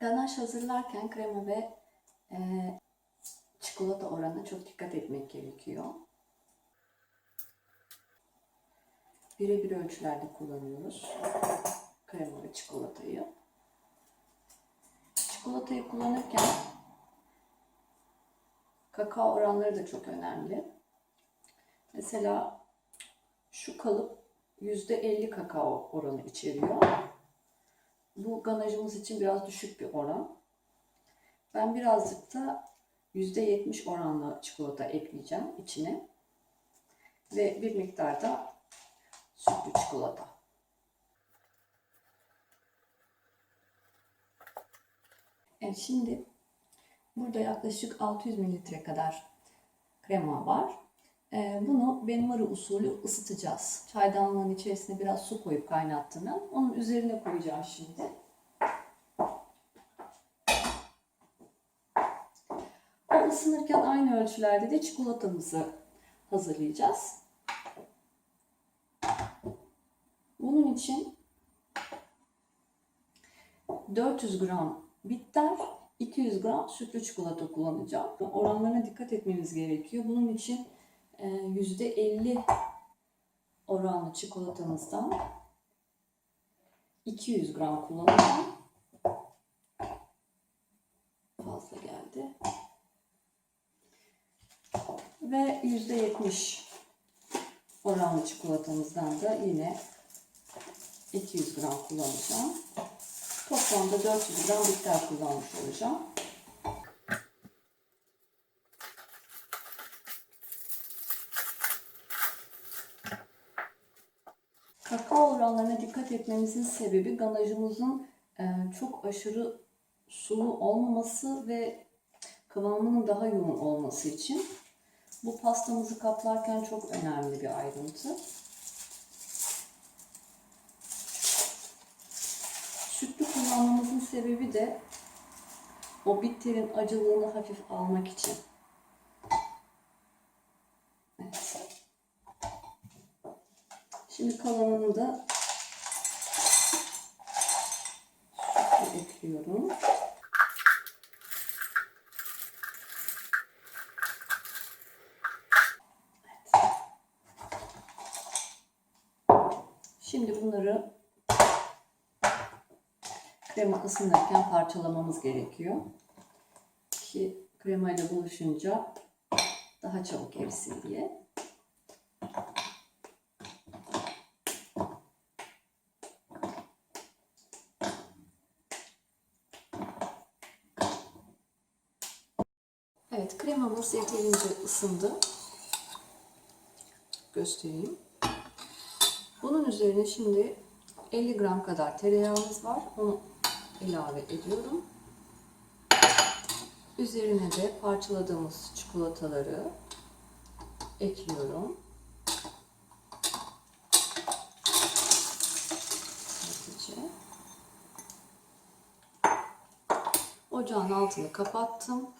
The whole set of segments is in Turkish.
Ganaj hazırlarken krema ve e, çikolata oranına çok dikkat etmek gerekiyor. Birebir ölçülerde kullanıyoruz krema ve çikolatayı. Çikolatayı kullanırken kakao oranları da çok önemli. Mesela şu kalıp %50 kakao oranı içeriyor. Bu ganajımız için biraz düşük bir oran. Ben birazcık da %70 oranla çikolata ekleyeceğim içine. Ve bir miktar da sütlü çikolata. Evet şimdi burada yaklaşık 600 mililitre kadar krema var. Ee, bunu benmari usulü ısıtacağız. Çaydanlığın içerisine biraz su koyup kaynattım ben. Onun üzerine koyacağım şimdi. O ısınırken aynı ölçülerde de çikolatamızı hazırlayacağız. Bunun için 400 gram bitter, 200 gram sütlü çikolata kullanacağım. Oranlarına dikkat etmemiz gerekiyor. Bunun için %50 oranlı çikolatamızdan 200 gram kullanacağım. Fazla geldi. Ve %70 oranlı çikolatamızdan da yine 200 gram kullanacağım. Toplamda 400 gram bitter kullanmış olacağım. Kakao oranlarına dikkat etmemizin sebebi ganajımızın e, çok aşırı sulu olmaması ve kıvamının daha yoğun olması için. Bu pastamızı kaplarken çok önemli bir ayrıntı. Sütlü kullanmamızın sebebi de o bitterin acılığını hafif almak için. Şimdi kalanını da ekliyorum. Evet. Şimdi bunları krema ısınırken parçalamamız gerekiyor. Ki krema ile buluşunca daha çabuk erisin diye. Evet kremamız yeterince ısındı. Göstereyim. Bunun üzerine şimdi 50 gram kadar tereyağımız var. Onu ilave ediyorum. Üzerine de parçaladığımız çikolataları ekliyorum. Ocağın altını kapattım.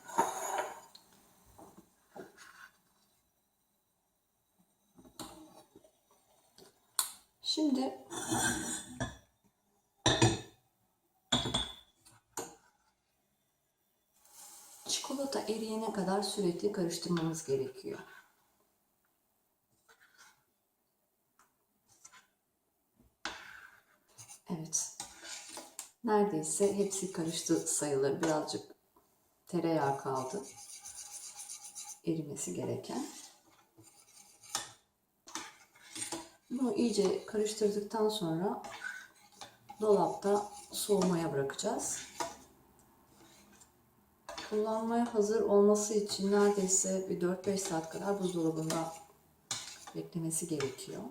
Şimdi çikolata eriyene kadar sürekli karıştırmamız gerekiyor. Evet. Neredeyse hepsi karıştı sayılır. Birazcık tereyağı kaldı. Erimesi gereken. Bunu iyice karıştırdıktan sonra dolapta soğumaya bırakacağız. Kullanmaya hazır olması için neredeyse bir 4-5 saat kadar buzdolabında beklemesi gerekiyor.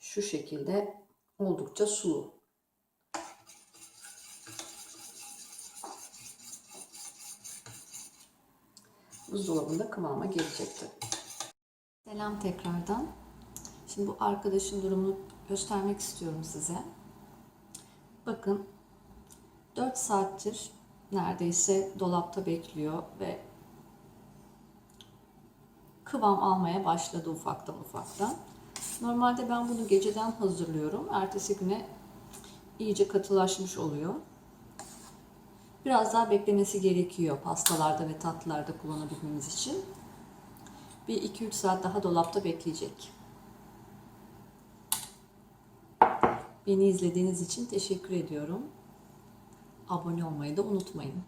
Şu şekilde oldukça sulu. Buzdolabında kıvama gelecektir. Selam tekrardan. Şimdi bu arkadaşın durumunu göstermek istiyorum size. Bakın 4 saattir neredeyse dolapta bekliyor ve kıvam almaya başladı ufaktan ufaktan. Normalde ben bunu geceden hazırlıyorum. Ertesi güne iyice katılaşmış oluyor. Biraz daha beklemesi gerekiyor pastalarda ve tatlılarda kullanabilmemiz için. Bir 2-3 saat daha dolapta bekleyecek. Beni izlediğiniz için teşekkür ediyorum. Abone olmayı da unutmayın.